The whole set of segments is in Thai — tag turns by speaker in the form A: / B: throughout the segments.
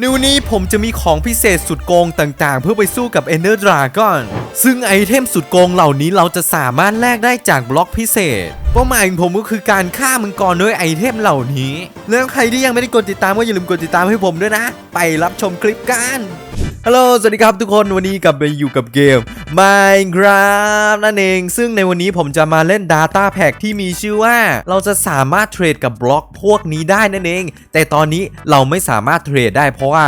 A: ในวันนี้ผมจะมีของพิเศษสุดโกงต่างๆ เพื่อไปสู้กับ Ender Dragon ซึ่งไอเทมสุดโกงเหล่านี้เราจะสามารถแลกได้จากบล็อกพิเศษ เป้าหมายของผมก็คือการฆ่ามังกรด้วยไอเทมเหล่านี้ แล้วใครที่ยังไม่ได้กดติดตามก็อย่าลืมกดติดตามให้ผมด้วยนะ ไปรับชมคลิปกัน ฮัลโหล สวัสดีครับทุกคน วันนี้กลับไปอยู่กับเกม Minecraft นั่นเอง ซึ่งในวันนี้ผมจะมาเล่น Data Pack ที่มีชื่อว่า เราจะสามารถเทรดกับบล็อกพวกนี้ได้นั่นเอง แต่ตอนนี้เราไม่สามารถเทรดได้เพราะว่า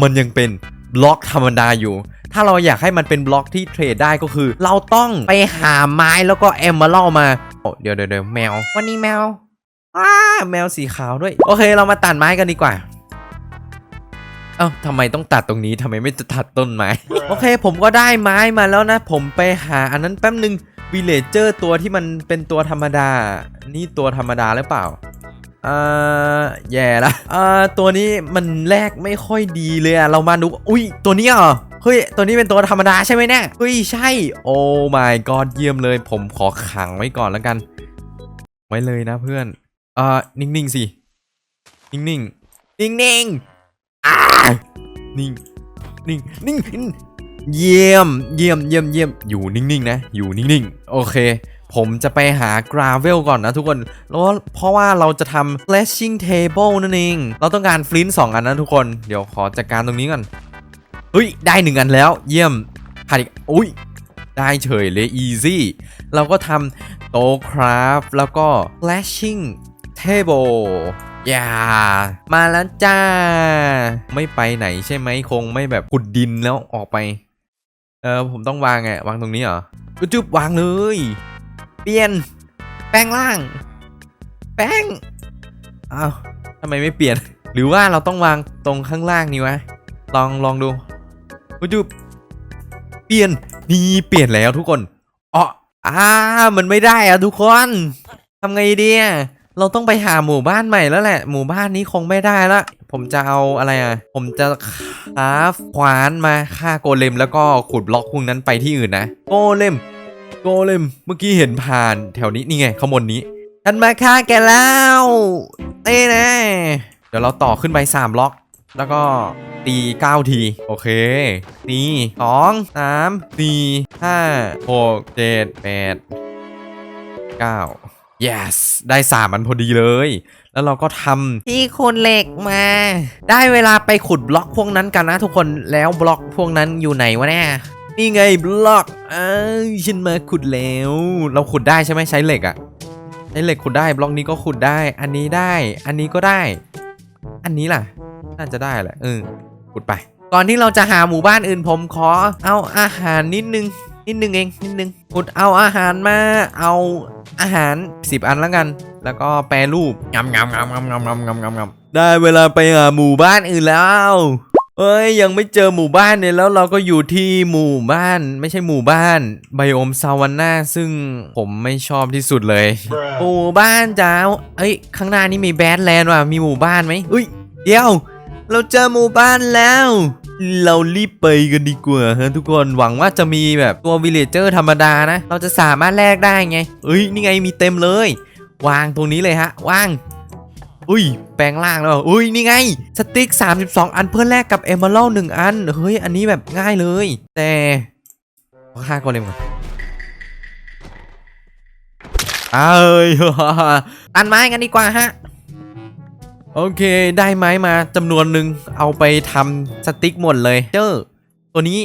A: มันยังเป็นบล็อกธรรมดาอยู่ ถ้าเราอยากให้มันเป็นบล็อกที่เทรดได้ก็คือ เราต้องไปหาไม้แล้วก็เอมมาเล่ามาโอ้เดี๋ยวเดี๋ยวเดี๋ยวแมว วันนี้แมวอ้าแมวสีขาวด้วย โอเค เรามาตัดไม้กันดีกว่า เอ้าทำไมต้องตัดตรงนี้ทำไมไม่จะตัดต้นไม้โอเค ผมก็ได้ไม้มาแล้วนะ ผมไปหาอันนั้นแป๊บหนึ่งวิเลเจอร์ตัวที่มันเป็นตัวธรรมดา นี่ตัวธรรมดาหรือเปล่าอ่าแย่ละอ่าตัวนี้มันแลกไม่ค่อยดีเลยอะเรามาดูอุ้ยตัวนี้เหรอเฮ้ย ตัวนี้เป็นตัวธรรมดาใช่ไหมเนี่ยเฮ้ย ใช่ โอ้ my god เยี่ยมเลย ผมขอขังไว้ก่อนแล้วกัน ไว้เลยนะเพื่อน อ่า นิ่งๆสิ นิ่งๆ นิ่งๆอ่า นิ่งนิ่งนิ่งเยี่ยม เยี่ยมเยี่ยมเยี่ยมอยู่นิ่งๆนะ อยู่นิ่งๆ โอเค ผมจะไปหากราเวลก่อนนะทุกคน แล้วเพราะว่าเราจะทำ flashing table นั่นเอง เราต้องการฟลินสองอันนะทุกคน เดี๋ยวขอจัดการตรงนี้ก่อน เฮ้ย ได้หนึ่งอันแล้ว เยี่ยมขาดอีกอุ้ย ได้เฉยเลย easy เราก็ทำโต๊ะคราฟแล้วก็ flashing table อย่า มาแล้วจ้า ไม่ไปไหนใช่ไหมคงไม่แบบขุดดินแล้วออกไป เออผมต้องวางไงวางตรงนี้เหรอก็จุบวางเลย เปลี่ยน แปลงร่าง แป้งอ้าวทำไมไม่เปลี่ยน หรือว่าเราต้องวางตรงข้างล่างนี่วะ ลองลองดูก็จุบเปลี่ยน นี่เปลี่ยนแล้วทุกคนอ๋ออ่ามันไม่ได้อะทุกคนทำไงดีอะ เราต้องไปหาหมู่บ้านใหม่แล้วแหละ หมู่บ้านนี้คงไม่ได้ละ ผมจะเอาอะไรอะ ผมจะคราฟขวานมาฆ่าโกเลม แล้วก็ขุดบล็อกพวกนั้นไปที่อื่นนะ โกเลม โกเลม เมื่อกี้เห็นผ่านแถวนี้นี่ไงข้างบนนี้ฉันมาฆ่าแกแล้วเต้นะ เดี๋ยวเราต่อขึ้นไป3บล็อก แล้วก็ตี9ที โอเค นี่สองสามสี่ห้าหกเจ็ดแปดเก้า yes ได้สามอันพอดีเลย แล้วเราก็ทำที่ขุดเหล็กมา ได้เวลาไปขุดบล็อกพวกนั้นกันนะทุกคนแล้วบล็อกพวกนั้นอยู่ไหนวะเนี่ยนี่ไงบล็อกเอ้ยฉันมาขุดแล้ว เราขุดได้ใช่ไหมใช้เหล็กอะใช้เหล็กขุดได้บล็อกนี้ก็ขุดได้ อันนี้ได้ อันนี้ก็ได้ อันนี้ล่ะ น่าจะได้แหละเออขุดไป ก่อนที่เราจะหาหมู่บ้านอื่นผมขอเอาอาหารนิดนึง นิดนึงเองนิดนึงขุดเอาอาหารมาเอาอาหาร 10 อันแล้วกัน แล้วก็แปรรูปงำงำงำงำงำงำงำงำงำได้เวลาไปหาหมู่บ้านอื่นแล้วเอ้ยยังไม่เจอหมู่บ้านเนี่ยแล้วเราก็อยู่ที่หมู่บ้าน ไม่ใช่หมู่บ้านไบโอมซาวันนาซึ่งผมไม่ชอบที่สุดเลยหมู่บ้านจ้าเอ้ยข้างหน้านี่มีแบดแลนด์ว่ะมีหมู่บ้านไหมอุ้ยเดี๋ยว เราเจอหมู่บ้านแล้ว เรารีบไปกันดีกว่าฮะทุกคนหวังว่าจะมีแบบตัววิลเลเจอร์ธรรมดานะ เราจะสามารถแลกได้ไง เอ้ยนี่ไงมีเต็มเลย วางตรงนี้เลยฮะวางอุ้ย แปลงร่างแล้วอุ้ย นี่ไง สติ๊ก 32 อันเพื่อแลกกับเอมเมอรัลหนึ่งอัน เฮ้ย อันนี้แบบง่ายเลย แต่ขอฆ่าก่อนเลยมั้งเอ้ยตันไม้กันดีกว่าฮะ โอเค ได้ไม้มาจำนวนหนึ่งเอาไปทำสติ๊กหมดเลยเจอตัวนี้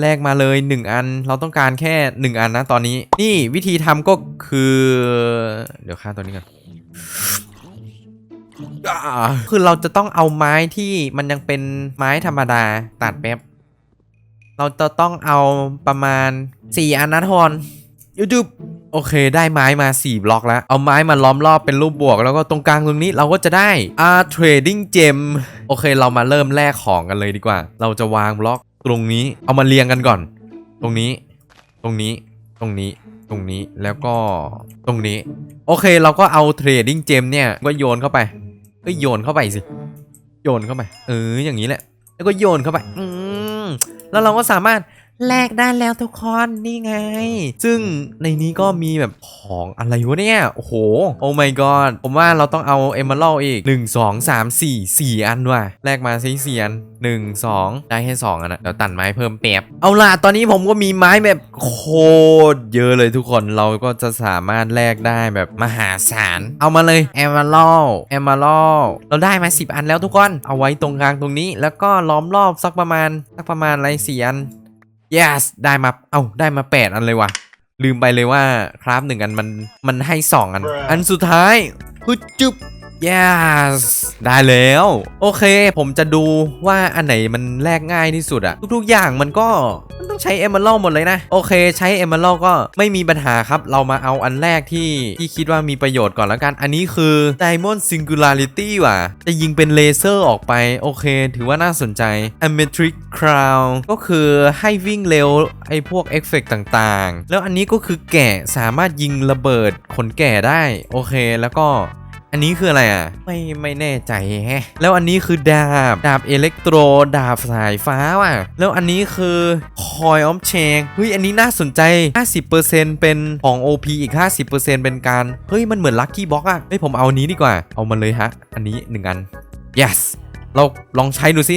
A: แลกมาเลย 1 อันเราต้องการแค่ 1 อันนะตอนนี้ นี่วิธีทำก็คือ เดี๋ยวฆ่าตัวนี้ก่อนอ่าคือเราจะต้องเอาไม้ที่มันยังเป็นไม้ธรรมดาตัดแป๊บ เราจะต้องเอาประมาณ 4 อันนะทอนยูทูบ โอเค ได้ไม้มา 4 บล็อกแล้ว เอาไม้มาล้อมรอบเป็นรูปบวก แล้วก็ตรงกลางตรงนี้เราก็จะได้อ่าเทรดดิ้งเจมโอเค เรามาเริ่มแลกของกันเลยดีกว่า เราจะวางบล็อกตรงนี้ เอามาเรียงกันก่อน ตรงนี้ ตรงนี้ ตรงนี้ ตรงนี้ แล้วก็ตรงนี้ โอเค เราก็เอาเทรดดิ้งเจมเนี่ย ก็โยนเข้าไปก็โยนเข้าไปสิ โยนเข้าไป เออ อย่างนี้แหละ แล้วก็โยนเข้าไป อืมแล้วเราก็สามารถ แลกได้แล้วทุกคนนี่ไง ซึ่งในนี้ก็มีแบบของอะไรวะเนี่ย โอ้โห โอ้ my god ผมว่าเราต้องเอาเอม a ร d อีก 1 2 3 4 4 อันว่ะแลกมาซิเสียน1 2 ได้แค่2อันนะเดี๋ยวตัดไม้เพิ่มเปียบเอาล่ะ ตอนนี้ผมก็มีไม้แบบโคตรเยอะเลยทุกคนเราก็จะสามารถแลกได้แบบมหาศาล เอามาเลยเอม a ร d เอม a ร d เราได้มา 10 อันแล้วทุกคน เอาไว้ตรงกลางตรงนี้ แล้วก็ล้อมรอบสักประมาณสักประมาณอะไรสี่อัน yes ได้มา เอ้า ได้มา 8 อันเลยว่ะ ลืมไปเลยว่า คราฟหนึ่งอันมัน มันให้ 2 อัน
B: Bruh
A: อันสุดท้ายฮึดจุ๊บ yes ได้แล้ว โอเค ผมจะดูว่าอันไหนมันแลกง่ายที่สุดอะทุกๆอย่างมันก็มันต้องใช้ Emerald หมดเลยนะ โอเค ใช้ Emerald ก็ไม่มีปัญหาครับ เรามาเอาอันแรกที่ที่คิดว่ามีประโยชน์ก่อนแล้วกัน อันนี้คือ Diamond Singularity ว่ะ จะยิงเป็นเลเซอร์ออกไป โอเค ถือว่าน่าสนใจ Ametric Crown ก็คือให้วิ่งเร็ว ไอ้พวกเอฟเฟกต่างๆ แล้วอันนี้ก็คือแกะสามารถยิงระเบิดขนแกะได้ โอเค แล้วก็ อันนี้คืออะไรอะ ไม่ไม่แน่ใจแฮะ แล้วอันนี้คือดาบ ดาบอิเล็กโทร ดาบสายฟ้าว่ะ แล้วอันนี้คือคอยออมเชงเฮ้ย อันนี้น่าสนใจ 50%เป็นของ OP อีก 50%เป็นการ เฮ้ย มันเหมือนลัคกี้บ็อกอะ เฮ้ย ผมเอานี้ดีกว่า เอามาเลยฮะ อันนี้หนึ่งอัน yes เราลองใช้ดูสิ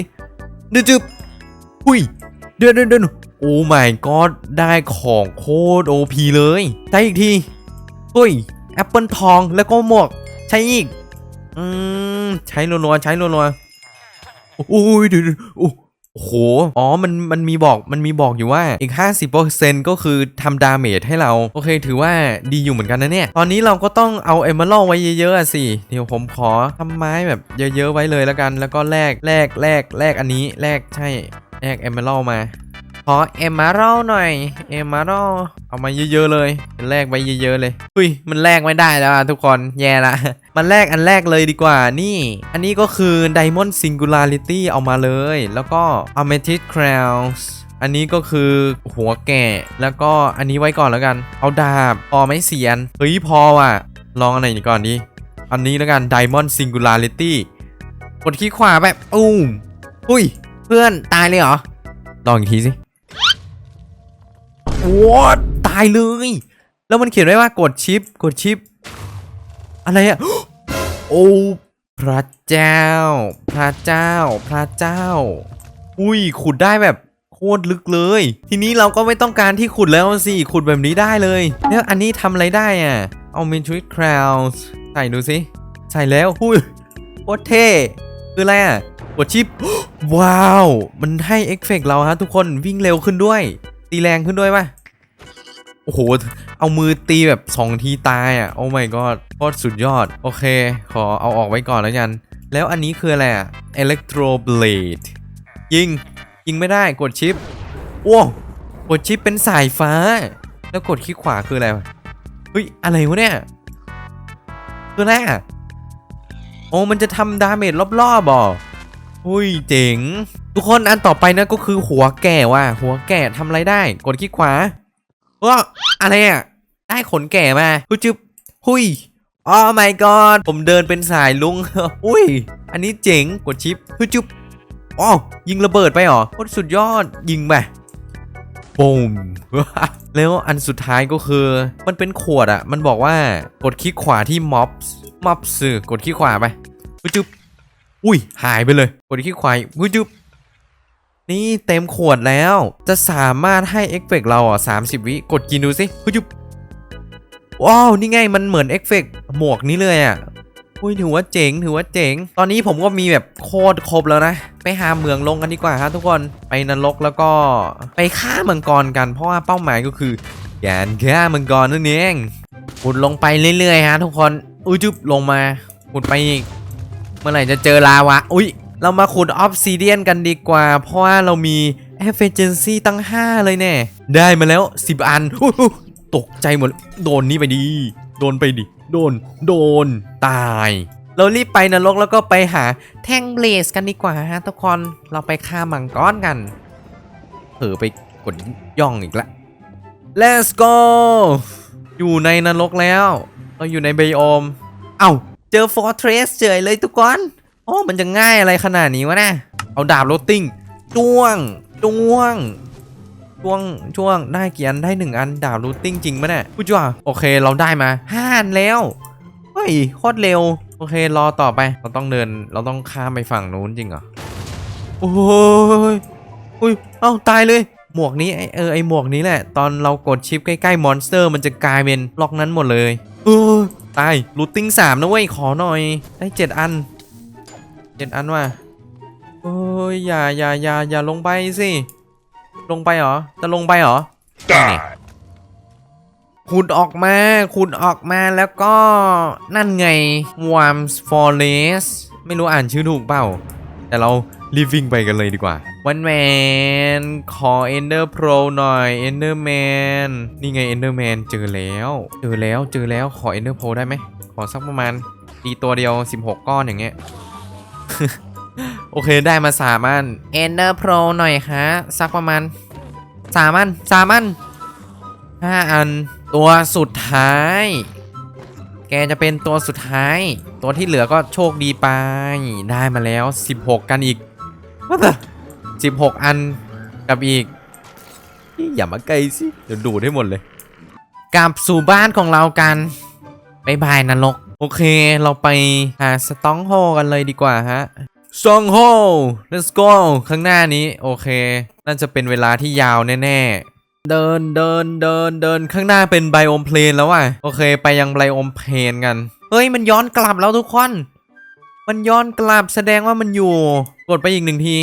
A: ดืจึบหุยเดือนเดือนเดือนโอ้ my god ได้ของโคตร OP เลย ได้อีกทีเฮ้ยแอปเปิลทองแล้วก็หมวก ใช้อีก อืม ใช้รัวๆใช้รัวๆโอ้ยเดี๋ยวโอ้โอ้โห อ๋อ มัน มันมีบอก มันมีบอกอยู่ว่า อีก 50%ก็คือทำดาเมจให้เรา โอเค ถือว่าดีอยู่เหมือนกันนะเนี่ย ตอนนี้เราก็ต้องเอาเอม a ร d ไว้เยอะๆสิ เดี๋ยวผมขอทำไม้แบบเยอะๆไว้เลยแล้วกัน แล้วก็แลก แลก แลก แลกอันนี้ แลก ใช่ แลกเอม a ร d มา ขอเอม a ร d หน่อยเอม a ร d เอามาเยอะๆเลยแลกไว้เยอะๆเลยอุ้ยมันแลกไม่ได้แล้วทุกคนแย่ละมันแลกอันแรกเลยดีกว่านี่ อันนี้ก็คือ Diamond Singularity เอามาเลย แล้วก็ Amethyst Crowns อันนี้ก็คือหัวแกะแล้วก็อันนี้ไว้ก่อนแล้วกัน เอาดาบพอไหม่เสียนเฮ้ยพอว่ะ ลองอันไหนก่อนดี อันนี้แล้วกัน Diamond Singularity กดคลิกขวาแบบอุ้มอุ้ย เพื่อนตายเลยเหรอ ลองอีกทีสิ วอดตายเลย แล้วมันเขียนไว้ว่ากดชิป กดชิป อะไรอะโอ้พระเจ้า พระเจ้า พระเจ้า อุ้ย ขุดได้แบบโคตรลึกเลย ทีนี้เราก็ไม่ต้องการที่ขุดแล้วสิ ขุดแบบนี้ได้เลย แล้วอันนี้ทำอะไรได้อะ เอาเมนทริคราวส์ใส่ดูสิ ใส่แล้วหุ้ยโคตรเท่ คืออะไรอะ กดชิป ว้าว มันให้เอฟเฟกต์เราฮะทุกคนวิ่งเร็วขึ้นด้วย ตีแรงขึ้นด้วยป่ะ โอ้โห เอามือตีแบบ 2 ทีตายอะ โอ้ my god โคตรสุดยอด โอเค ขอเอาออกไว้ก่อนแล้วกัน แล้วอันนี้คืออะไรอะ Electro Blade ยิง ยิงไม่ได้กดชิปว้าวกดชิปเป็นสายฟ้า แล้วกดคลิกขวาคืออะไรเฮ้ย อะไรวะเนี่ย คืออะไรอะโอ้มันจะทำดาเมจรอบๆบ่ อุ้ยเจ๋ง ทุกคนอันต่อไปนะก็คือหัวแก่ว่ะหัวแก่ทำอะไรได้ กดคลิกขวาว่าอะไรอะ ได้ขนแก่มาหุยจึบหุยอ๋อ my god ผมเดินเป็นสายลุง อุ้ย อันนี้เจ๋งกดชิปหุยจึบอ๋อยิงระเบิดไปหรอโคตรสุดยอดยิงไปบูมแล้วอันสุดท้ายก็คือ มันเป็นขวดอะมันบอกว่ากดคลิกขวาที่ม็อบม็อบสื่อกดคลิกขวาไปหุยจึบ อุ้ยหายไปเลยกดคลิกขวาหุยจึบนี่เต็มขวดแล้ว จะสามารถให้เอฟเฟกต์เราอะ30วิกดกินดูสิเฮ้ยจุ๊บว้าวนี่ไงมันเหมือนเอฟเฟกต์หมวกนี้เลยอะอุ้ยถือว่าเจ๋งถือว่าเจ๋ง ตอนนี้ผมก็มีแบบโคตรครบแล้วนะ ไปหาเมืองลงกันดีกว่าครับทุกคนไปนรกแล้วก็ไปฆ่ามังกรกัน เพราะว่าเป้าหมายก็คือการฆ่ามังกรนั่นเองขุดลงไปเรื่อยๆฮะทุกคนอุ้ยจุ๊บลงมาขุดไปอีก เมื่อไหร่จะเจอลาวะ อุ้ย เรามาขุดออฟซิเดียนกันดีกว่า เพราะว่าเรามีเอฟเฟเจนซี่ตั้ง 5 เลยแน่ ได้มาแล้ว 10 อัน ตกใจหมด โดนนี่ไปดี โดนไปดิ โดน โดน ตาย เรารีบไปนรกแล้วก็ไปหาแท่งเบลสกันดีกว่าฮะทุกคน เราไปฆ่ามังกรกัน เผลอไปกดย่องอีกละ let's go อยู่ในนรกแล้ว เราอยู่ในไบโอม เอ้า เจอฟอร์เทรสเฉยเลยทุกคนโอ้มันจะง่ายอะไรขนาดนี้วะนะเอาดาบโรตติ้งจ้วงจ้วงช่วงช่วงได้กี่อันได้หนึ่งอันดาบรูทติ้งจริงปะเนี่ยพูดจ้าโอเคเราได้มาห้าอันแล้วเฮ้ยโคตรเร็ว โอเครอต่อไปเราต้องเดินเราต้องข้ามไปฝั่งนู้นจริงเหรอโอ้ยอุ้ยเอ้าตายเลย หมวกนี้ไอเออไอหมวกนี้แหละ ตอนเรากดชิปใกล้ๆมอนสเตอร์ มันจะกลายเป็นล็อกนั้นหมดเลยเออ ตายรูทติ้งสามนะเว้ย ขอหน่อย ได้เจ็ดอันเจ็ดอันว่ะโอ้ยอย่าอย่าอย่าอย่าลงไปสิ ลงไปเหรอ จะลงไปเหรอนี่ไงขุดออกมาขุดออกมาแล้วก็นั่นไง Worms Forest ไม่รู้อ่านชื่อถูกเปล่า แต่เรา รีวิ่งไปกันเลยดีกว่า วันแมน ขอ Ender Pro หน่อย Enderman นี่ไง Enderman เจอแล้ว เจอแล้ว เจอแล้ว ขอ Ender Pro ได้ไหม ขอสักประมาณตีตัวเดียว 16 ก้อนอย่างเงี้ย โอเค ได้มาสามอัน Ender Pro หน่อยฮะ สักประมาณสามอันสามอันห้าอัน ตัวสุดท้าย แกจะเป็นตัวสุดท้าย ตัวที่เหลือก็โชคดีไป ได้มาแล้ว 16 กันอีก ว่าแต่16อันกับอีก อย่ามาไกลสิ เดี๋ยวดูดให้หมดเลย กลับสู่บ้านของเรากันบายบายนรก โอเค เราไปหาสตองโฮกันเลยดีกว่าฮะสตองโฮ let's go ข้างหน้านี้ โอเค น่าจะเป็นเวลาที่ยาวแน่ๆ เดินเดินเดินเดินข้างหน้าเป็นไบโอมเพลนแล้วว่ะ โอเค ไปยังไบโอมเพลนกัน เฮ้ย มันย้อนกลับแล้วทุกคน มันย้อนกลับแสดงว่ามันอยู่ กดไปอีกหนึ่งที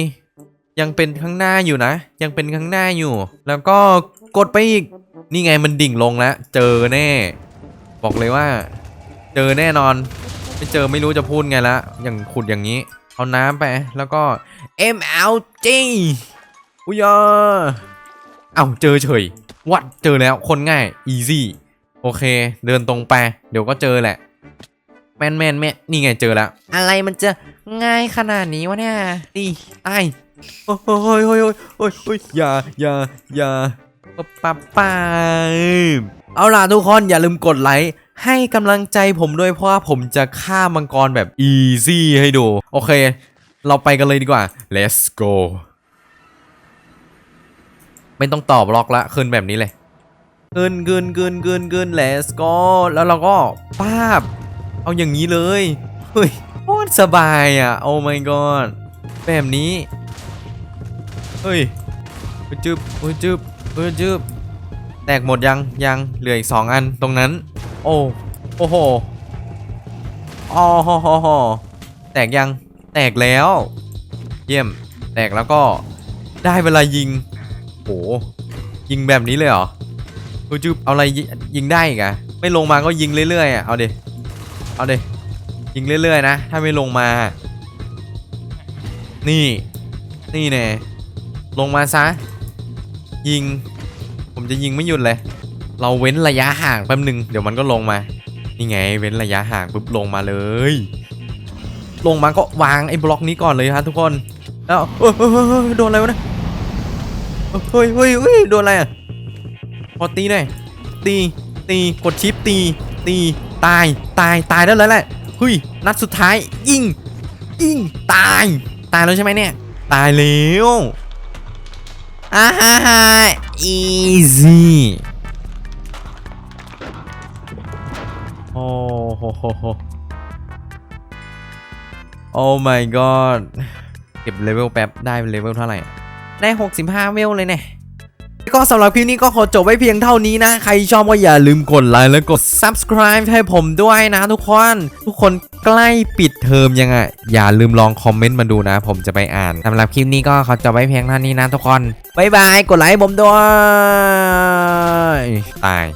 A: ยังเป็นข้างหน้าอยู่นะ ยังเป็นข้างหน้าอยู่ แล้วก็กดไปอีก นี่ไงมันดิ่งลงแล้ว เจอแน่ บอกเลยว่า เจอแน่นอน ไม่เจอไม่รู้จะพูดไงละ อย่างขุดอย่างนี้ เอาน้ำไป แล้วก็ MLG อุยเอ้าเจอเฉย วัดเจอแล้ว คนง่าย easy โอเค เดินตรงไป เดี๋ยวก็เจอแหละ แมนแมนแม่นี่ไงเจอแล้ว อะไรมันจะง่ายขนาดนี้วะเนี่ยนี่ไอ้โอ้ยโอ้ยโอ้ยโอ้ยโอ้ยโอ้ยอย่าอย่าอย่าปะปะปาเอาล่ะทุกคนอย่าลืมกดไลค์ให้กำลังใจผมด้วยเพราะว่าผมจะฆ่ามังกรแบบ easy ให้ดู โอเค เราไปกันเลยดีกว่า let's go ไม่ต้องตอบบล็อกละขึ้นแบบนี้เลยขึ้นขึ้นขึ้นขึ้นขึ้น let's go แล้วเราก็ป้าบ เอาอย่างนี้เลยเฮ้ยโคตรสบายอะ โอ้ my god แบบนี้เฮ้ยเฮ้จึบเฮ้ยจึบเฮ้ยจึบแตกหมดยังยังเหลืออีกสองอันตรงนั้น โอ้โอ้โหอ๋อโหโหโหแตกยังแตกแล้ว เยี่ยม แตกแล้วก็ได้เวลายิงโหยิงแบบนี้เลยเหรอเฮ้จึบเอาอะไรยิยิงได้อีกอะไม่ลงมาก็ยิงเรื่อยๆอะเอาเดิ เอาเดิยิงเรื่อยๆนะ ถ้าไม่ลงมา นี่ นี่แน่ลงมาซะ ยิง ผมจะยิงไม่หยุดเลย เราเว้นระยะห่างแป๊บหนึง เดี๋ยวมันก็ลงมา นี่ไง เว้นระยะห่างปุ๊บลงมาเลย ลงมาก็วางไอ้บล็อกนี้ก่อนเลยฮะทุกคน แล้วโดนอะไรวะเนะเฮ้ยเฮ้ยเฮ้ยโดนอะไรอะพอตีหน่อยตี ตี กดชิปตี ตี ตายตายตายได้แล้วแหละเฮ้ยนัดสุดท้าย ยิงยิงตาย ตายแล้วใช่ไหมเนี่ย ตายแล้วอ่าฮ่าฮ่า easy โอ้โหโหโหโอ้ my god เก็บเลเวลแป๊บ ได้เลเวลเท่าไหร่ ได้ 65 เวลเลยเนี่ย ก็สำหรับคลิปนี้ก็ขอจบไว้เพียงเท่านี้นะ ใครชอบก็อย่าลืมกดไลค์และกด subscribe ให้ผมด้วยนะทุกคน ทุกคนใกล้ปิดเทอมยังไงอย่าลืมลองคอมเมนต์มาดูนะ ผมจะไปอ่านสำหรับคลิปนี้ก็ขอจบไว้เพียงเท่านี้นะทุกคนบ๊ายบายกดไลค์ให้ผมด้วยตาย